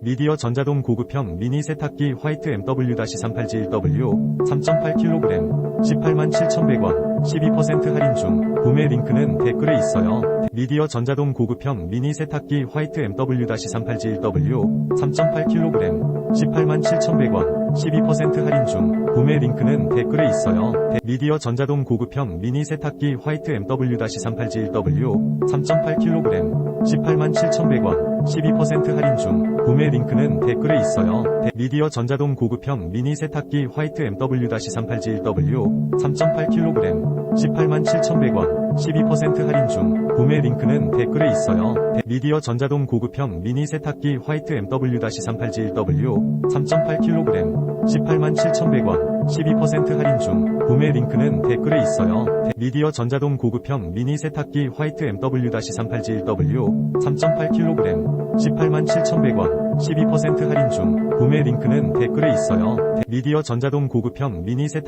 미디어 전자동 고급형 미니 세탁기 화이트 MW-38G1W 3.8kg 187,100원 12% 할인 중 구매 링크는 댓글에 있어요. 미디어 전자동 고급형 미니 세탁기 화이트 MW-38G1W 3.8kg 187,100원 12% 할인 중 구매 링크는 댓글에 있어요. 미디어 전자동 고급형 미니 세탁기 화이트 MW-38G1W 3.8kg 187,100원 12% 할인 중 구매 링크는 댓글에 있어요. 미디어 전자동 고급형 미니 세탁기 화이트 MW-38G1W 3.8kg 187,100원 12% 할인 중 구매 링크는 댓글에 있어요. 미디어 전자동 고급형 미니 세탁기 화이트 MW-38G1W 3.8kg 187,100원 12% 할인 중 구매 링크는 댓글에 있어요. 미디어 전자동 고급형 미니 세탁기 화이트 MW-38G1W 3.8kg 187,100원 12% 할인 중 구매 링크는 댓글에 있어요. 미디어 전자동 고급형 미니 세탁